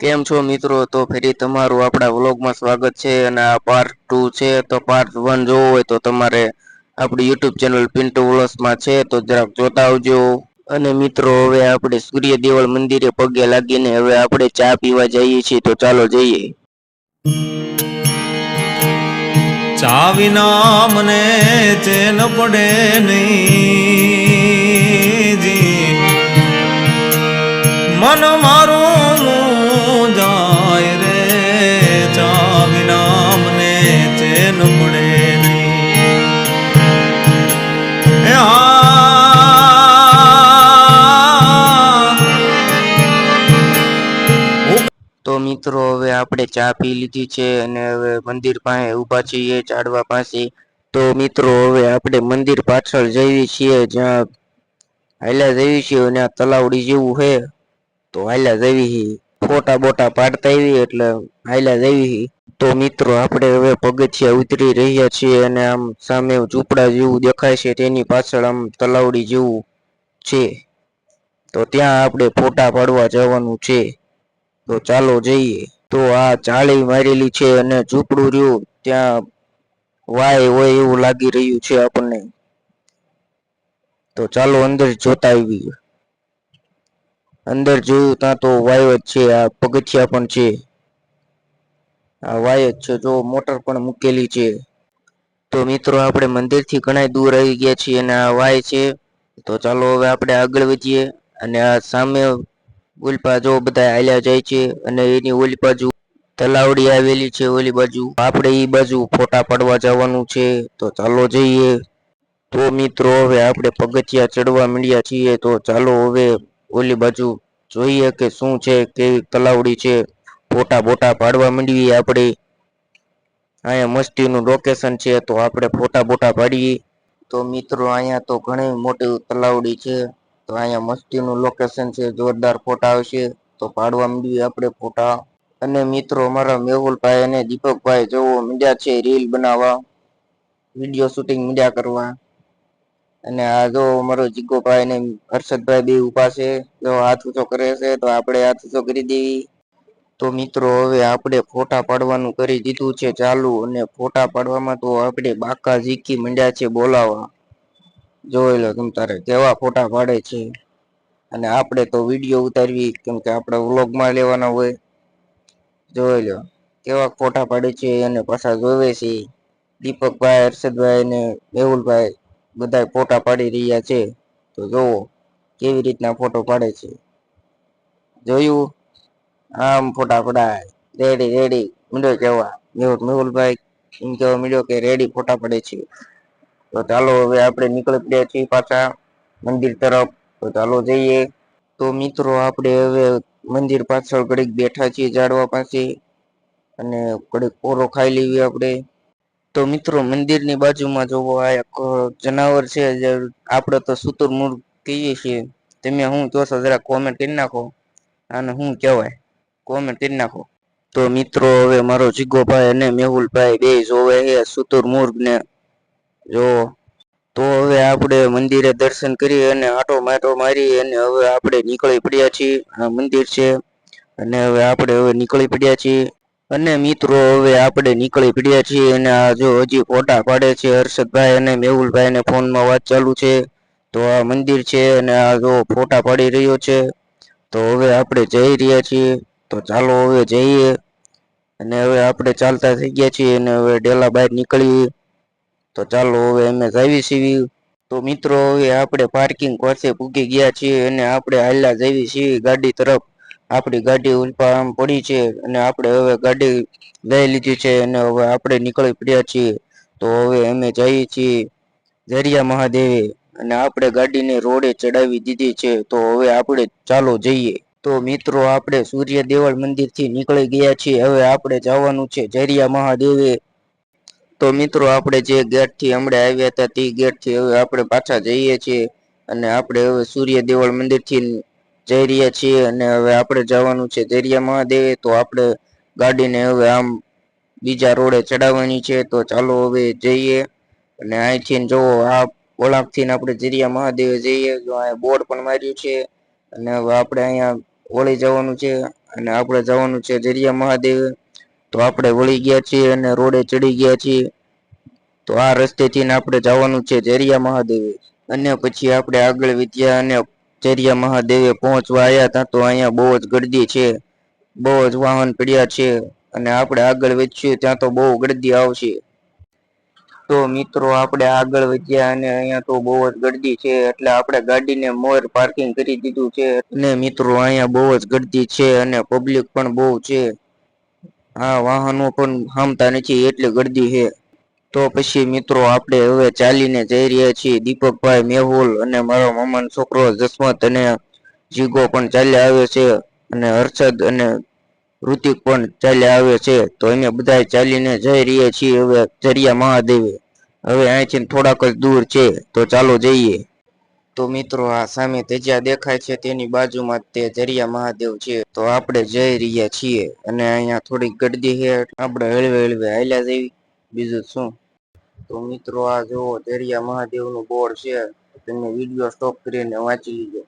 કેમ છો મિત્રો? તો ફરી તમારું આપણા વ્લોગમાં સ્વાગત છે અને આ પાર્ટ ટુ છે. તો પાર્ટ વન જોવો હોય તો તમારે આપણી યુટ્યુબ ચેનલ પિન્ટુ વ્લોસમાં છે. તો જરાક જોતા આવજો. અને મિત્રો, હવે આપણે સૂર્ય દેવળ મંદિરે પગે લાગીને હવે આપણે ચા પીવા જઈએ છીએ. તો ચાલો જઈએ. ચા વિના મને ચેન પડે નહીં. આપણે ચા પી લીધી છે અને હવે મંદિર પાસે ઊભા છીએ ચાડવા પાસે. તો મિત્રો, હવે આપણે મંદિર પાછળ જઈએ છીએ, જ્યાં હાલ્યા જઈએ છીએ અને આ તલાવડી જેવું છે. તો હાલ્યા જવી હી ફોટા બોટા પાડતા આવી એટલે હાલ્યા જવી હી તો મિત્રો, આપણે હવે પગથિયા ઉતરી રહ્યા છીએ અને આમ સામે ઝૂંપડા જેવું દેખાય છે, તેની પાછળ આમ તલાવડી જેવું છે. તો ત્યાં આપણે ફોટા પાડવા જવાનું છે. તો ચાલો જઈએ. તો આ ચાળી મારેલી છે અને ઝૂંપડું રહ્યું. ત્યાં વાય હોય એવું લાગી રહ્યું છે આપણને. તો ચાલો અંદર જોતા આવીએ. અંદર જોયું ત્યાં તો વાય જ છે, આ પગથિયા પણ છે. આ વાય જ છે, જો મોટર પણ મૂકેલી છે. તો મિત્રો, આપણે મંદિરથી ઘણા દૂર આવી ગયા છીએ અને આ વાય છે. તો ચાલો હવે આપણે આગળ વધીએ અને આ સામે ઓલી જો બધા હાલ્યા જાય છે અને એની ઓલી બાજુ તલાવડી આવેલી છે, ઓલી બાજુ. આપણે એ બાજુ ફોટા પાડવા જવાનું છે, તો ચાલો જઈએ. તો મિત્રો, હવે આપણે પગથિયા ચડવા માંડ્યા છીએ, તો ચાલો હવે ઓલી બાજુ જોઈએ કે શું છે, કેવી તલાવડી છે. ફોટા બોટા પાડવા માંડીએ આપણે. અહીંયા મસ્તીનું લોકેશન છે, તો આપણે ફોટા બોટા પાડીએ. તો મિત્રો, અહીંયા તો ઘણી મોટી તલાવડી છે. તો અહીંયા મસ્તીનું લોકેશન છે, જોરદાર ફોટા આવશે. તો પાડવા માંડીએ આપણે ફોટા અને મિત્રો અમારા મેહુલભાઈ અને દીપકભાઈ જોવો, મીડિયા છે રીલ બનાવવા. વીડિયો શૂટિંગ મીડિયા કરવા. અને આ જો અમારો જીગોભાઈ ને હર્ષદભાઈ બે ઊભા છે, જો હાથ ઊંચો કરે છે, તો આપણે હાથ ઊંચો કરી દેવી. તો મિત્રો, હવે આપણે ફોટા પાડવાનું કરી દીધું છે ચાલુ. અને ફોટા પાડવામાં તો આપણે બાકા ઝીકી મંડ્યા છે બોલાવા. જોઈ લો તમ તારે કેવા ફોટા પાડે છે. અને આપણે તો વીડિયો ઉતારવી, કેમ કે આપણે વ્લોગમાં લેવાના હોય. જોઈ લો, કેવા ફોટા પાડે છે અને પાછા જોવે છે. દીપકભાઈ, હર્ષદભાઈ ને મેહુલભાઈ બધા ફોટા પાડી રહ્યા છે. તો જોવો, કેવી રીતના ફોટો પાડે છે. જોયું? આમ ફોટા પડાય. રેડી રેડી મીડો કેવા? મેહુલ, મેહુલભાઈ, એમ કેવા મીડ્યો કે રેડી ફોટા પડે છે. તો ચાલો હવે આપણે નીકળી પડ્યા છીએ પાછા મંદિર તરફ. તો ચાલો જઈએ. તો મિત્રો, આપણે હવે મંદિર પાછળ ઘડીક બેઠા છીએ ઝાડવા પાસે અને ઘડીક પોરો ખાઈ લેવી આપણે. તો મિત્રો, મંદિરની બાજુમાં જોવો, આ એક જનાવર છે આપણે તો સુતુરમુર્ગ કહીએ છીએ. તમે હું જોશો જરા કોમેન્ટ કરી નાખો. આને શું કહેવાય? કોમેન્ટ કરી નાખો. તો મિત્રો, હવે મારો જીગોભાઈ અને મેહુલભાઈ બે જોવે છે સુતુરમુર્ગ ને જો, તો હવે આપણે મંદિરે દર્શન કરી અને આટો માટો મારી અને હવે આપણે નીકળી પડ્યા છીએ. આ મંદિર છે અને હવે આપણે હવે નીકળી પડ્યા છીએ. અને મિત્રો, હવે આપણે નીકળી પડ્યા છીએ અને આ જો હજી ફોટા પાડે છે હર્ષદભાઈ અને મેહુલભાઈ ને ફોનમાં વાત ચાલુ છે. તો આ મંદિર છે અને આ જો ફોટા પાડી રહ્યો છે. તો હવે આપણે જઈ રહ્યા છીએ. તો ચાલો હવે જઈએ. અને હવે આપણે ચાલતા થઈ ગયા છીએ અને હવે ડેલા બહાર નીકળીએ. તો ચાલો હવે અમે જાવી સીવી તો મિત્રો, હવે આપણે પાર્કિંગ પાસે પૂગી ગયા છીએ અને આપણે હાલ્યા જવી સીવી ગાડી તરફ. આપણી ગાડી ઉલપા આમ પડી છે અને આપણે હવે ગાડી લઈ લીધી છે અને હવે આપણે નીકળી પડ્યા છીએ. તો હવે અમે જઈએ છીએ ઝરિયા મહાદેવે અને આપણે ગાડીને રોડે ચડાવી દીધી છે. તો હવે આપણે ચાલો જઈએ. તો મિત્રો, આપણે સૂર્ય દેવળ મંદિરથી નીકળી ગયા છીએ. હવે આપણે જવાનું છે ઝરિયા મહાદેવે. તો મિત્રો, આપણે જે ગેટથી હમણાં આવ્યા હતા, તે ગેટથી હવે આપણે પાછા જઈએ છીએ અને આપણે હવે સૂર્ય દેવળ મંદિરથી જઈ રહ્યા છીએ અને હવે આપણે જવાનું છે દરિયા મહાદેવે. તો આપણે ગાડીને હવે આમ બીજા રોડે ચડાવવાની છે. તો ચાલો હવે જઈએ અને અહીંથી જો આ વળાંકથી આપણે જરિયા મહાદેવે જઈએ, જો અહીંયા બોર્ડ પણ માર્યું છે અને હવે આપણે અહીંયા ઓળી જવાનું છે અને આપણે જવાનું છે જરિયા મહાદેવ. તો આપણે વળી ગયા છીએ અને રોડે ચડી ગયા છીએ. તો આ રસ્તેથી આપણે જવાનું છે જરિયા મહાદેવે. અને પછી આપણે આગળ વિદ્યા અને જરિયા મહાદેવે પહોંચવા આવ્યા ત્યાં તો અહીંયા બહુ જ ગરદી છે. બહુ જ વાહન પડ્યા છે અને આપણે આગળ વધ્યું ત્યાં તો બહુ ગરદી આવશે. તો મિત્રો આપણે આગળ વધ્યા અને અહીંયા તો બહુ જ ગરદી છે એટલે આપણે ગાડીને મોર પાર્કિંગ કરી દીધું છે. અને મિત્રો અહીંયા બહુ જ ગરદી છે અને પબ્લિક પણ બહુ છે. આ વાહનો પણ હામતા નથી એટલી ગરદી છે. તો પછી મિત્રો આપણે હવે ચાલીને જઈ રહ્યા છીએ દીપકભાઈ મેહુલ અને મારો મામાનો છોકરો જસવંત અને જીગો પણ ચાલ્યા આવે છે અને હર્ષદ અને ઋતિક પણ ચાલ્યા આવે છે. તો અમે બધા ચાલીને જઈ રહ્યા છીએ હવે ચરિયા મહાદેવે. હવે અહીંથી થોડાક જ દૂર છે. તો ચાલો જઈએ. તો મિત્રો, આ સામે ધજા દેખાય છે, તેની બાજુમાં તે જરિયા મહાદેવ છે. તો આપણે જઈ રહ્યા છીએ અને અહીંયા થોડીક ગરદી છે, આપણે હળવે હળવે હાલ્યા જઈએ બીજું શું? તો મિત્રો, આ જુઓ જરિયા મહાદેવનું બોર્ડ છે. તમે વીડિયો સ્ટોપ કરીને વાંચી લીજો.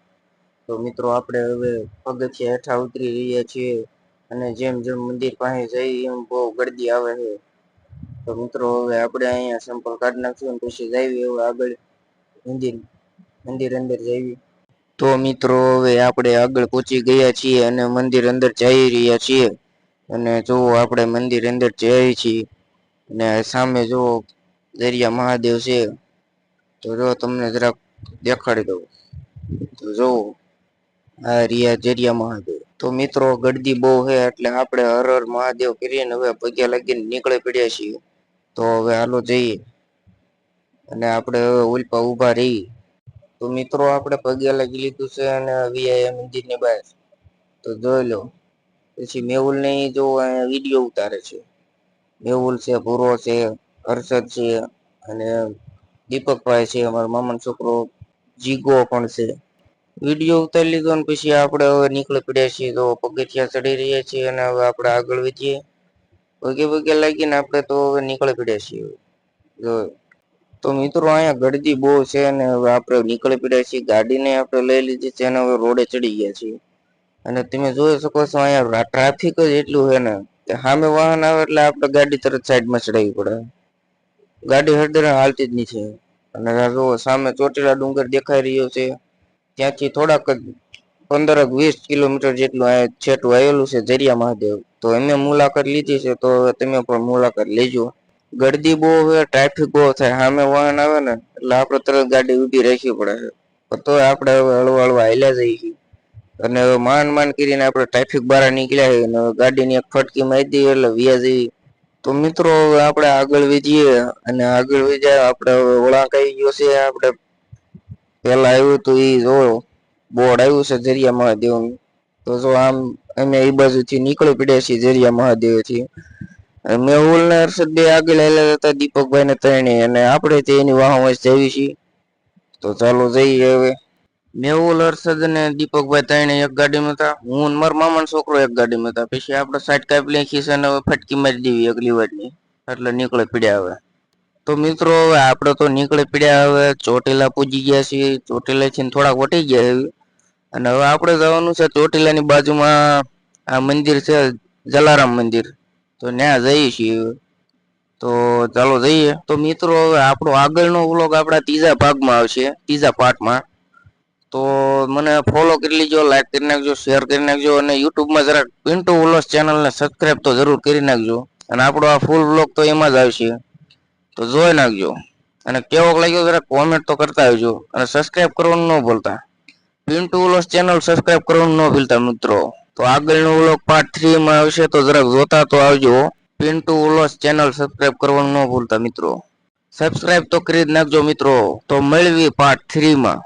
તો મિત્રો, આપણે હવે પગથિયા હેઠા ઉતરી રહ્યા છીએ અને જેમ જેમ મંદિર પાસે જઈએ એમ બહુ ગળદી આવે છે. તો મિત્રો, હવે આપણે અહીંયા સંપર્ક કાઢ નાખશું પછી જઈએ હવે આગળ મંદિર મંદિર અંદર જઈએ. તો મિત્રો, હવે આપણે આગળ પહોંચી ગયા છીએ અને મંદિર અંદર જઈ રહ્યા છીએ. અને જુઓ આપણે મંદિર અંદર જઈએ છીએ અને સામે જુઓ દરિયા મહાદેવ છે, તો જો તમને જરાક દેખાડી દઉં. તો જુઓ આ રિયા જરિયા મહાદેવ. તો મિત્રો ગડદી બહુ છે એટલે આપણે હર હર મહાદેવ કરીને હવે પગે લાગીને નીકળી પડ્યા છીએ. તો હવે હાલો જઈએ. અને આપણે હવે ઉલ્પા ઊભા રહી. તો મિત્રો આપણે પગે લાગી લીધું છે અને વીઆઈ મંદિરની બહાર. તો જોઈ લો. પછી મેહુલ ને જો વીડિયો ઉતારે છે. મેહુલ છે, ભૂરો છે, હર્ષદ છે અને દીપકભાઈ છે, અમારા મામાનો છોકરો જીગો પણ છે. વીડિયો ઉતારી લીધો ને પછી આપણે હવે નીકળી પડ્યા છીએ તો પગથિયા ચડી રહ્યા છીએ અને હવે આપણે આગળ વધીએ. પગે પગે લાગીને આપણે તો હવે નીકળી પડ્યા છીએ. જો તો મિત્રો અહીંયા ગળદી બહુ છે અને હવે આપણે નીકળી પડ્યા છીએ. ગાડીને આપણે લઈ લીધી છે અને હવે રોડે ચડી ગયા છીએ. અને તમે જોઈ શકો છો અહીંયા ટ્રાફિક જ એટલું છે ને કે સામે વાહન આવે એટલે આપણે ગાડી તરત સાઈડમાં ચડાવવી પડે. ગાડી હળદર હાલતી જ છે અને જો સામે ચોટીલા ડુંગર દેખાઈ રહ્યો છે. ત્યાંથી થોડાક જ પંદરક વીસ કિલોમીટર જેટલું અહીંયા છેટું આવેલું છે, જરિયા મહાદેવ. તો અમે મુલાકાત લીધી છે, તો તમે પણ મુલાકાત લેજો. ગરદી બહુ હોય ટ્રાફિક બહુ થાય. સામે વાહન આવે ને, એટલે આપણે તરત ગાડી ઊભી રાખવી પડે છે. તો આપણે હવે હળવા હળવા હાલ્યા જઈએ અને હવે માન માન કરીને આપણે ટ્રાફિક બહાર નીકળ્યા છે. અને ગાડીની એક ફટકી મારી દઈએ એટલે વ્યા જઈએ. તો મિત્રો, હવે આપણે આગળ વધીએ. અને આગળ વધ્યા આપણે હવે આવી ગયો છે. આપણે પેલા આવ્યું હતું એ જો, બોર્ડ આવ્યું છે જરિયા મહાદેવનું. તો જો આમ અમે એ બાજુથી નીકળી પડ્યા છીએ જરિયા મહાદેવથી. મેહુલ ને હર્ષદ બે આગળ આવેલા હતા દીપકભાઈ ને ત્રણે, અને આપણે તે એની વાહ વાહ જઈએ છીએ. તો ચાલો જઈએ હવે. મેહુલ હર્ષદ અને દીપકભાઈ ત્રણે એક ગાડીમાં હતા. હું ને મારા મામાનો છોકરો એક ગાડીમાં હતા. પછી આપણે સાઈડ કાપ લેખી છે અને હવે ફટકી મારી દેવી એક લીવરની એટલે નીકળે પીડ્યા હવે. તો મિત્રો, હવે આપણે તો નીકળી પીડ્યા હવે. ચોટીલા પૂજી ગયા છીએ. ચોટીલા ચોટીલાથી થોડાક વટી ગયા છે. અને હવે આપણે જવાનું છે ચોટીલાની બાજુમાં આ મંદિર છે, જલારામ મંદિર. તો ત્યાં જઈએ છીએ. તો ચાલો જઈએ. તો મિત્રો, હવે આપણો આગળનો વ્લોગ આપણા ત્રીજા ભાગમાં આવશે, ત્રીજા પાર્ટમાં તો મને ફોલો કરી લેજો લાઈક કરી નાખજો શેર કરી નાખજો અને યુટ્યુબમાં જરાક પિન્ટુ ઉલ્લાસ ચેનલને સબસ્ક્રાઈબ તો જરૂર કરી નાખજો. અને આપણો આ ફૂલ વ્લોગ તો એમાં જ આવશે. તો જોઈ નાખજો. અને કેવોક લાગ્યો જરાક કોમેન્ટ તો કરતા આવજો. અને સબસ્ક્રાઇબ કરવાનું ન ભૂલતા. પિન્ટુ ઉલ્લાસ ચેનલ સબસ્ક્રાઈબ કરવાનું ન ભૂલતા મિત્રો. તો આગળનો વ્લોગ પાર્ટ થ્રી માં આવશે, તો જરાક જોતા તો આવજો. પિન્ટુ ઉલ્લાસ ચેનલ સબસ્ક્રાઇબ કરવાનું ન ભૂલતા મિત્રો. સબસ્ક્રાઇબ તો કરી જ નાખજો મિત્રો. તો મળવી પાર્ટ થ્રી માં.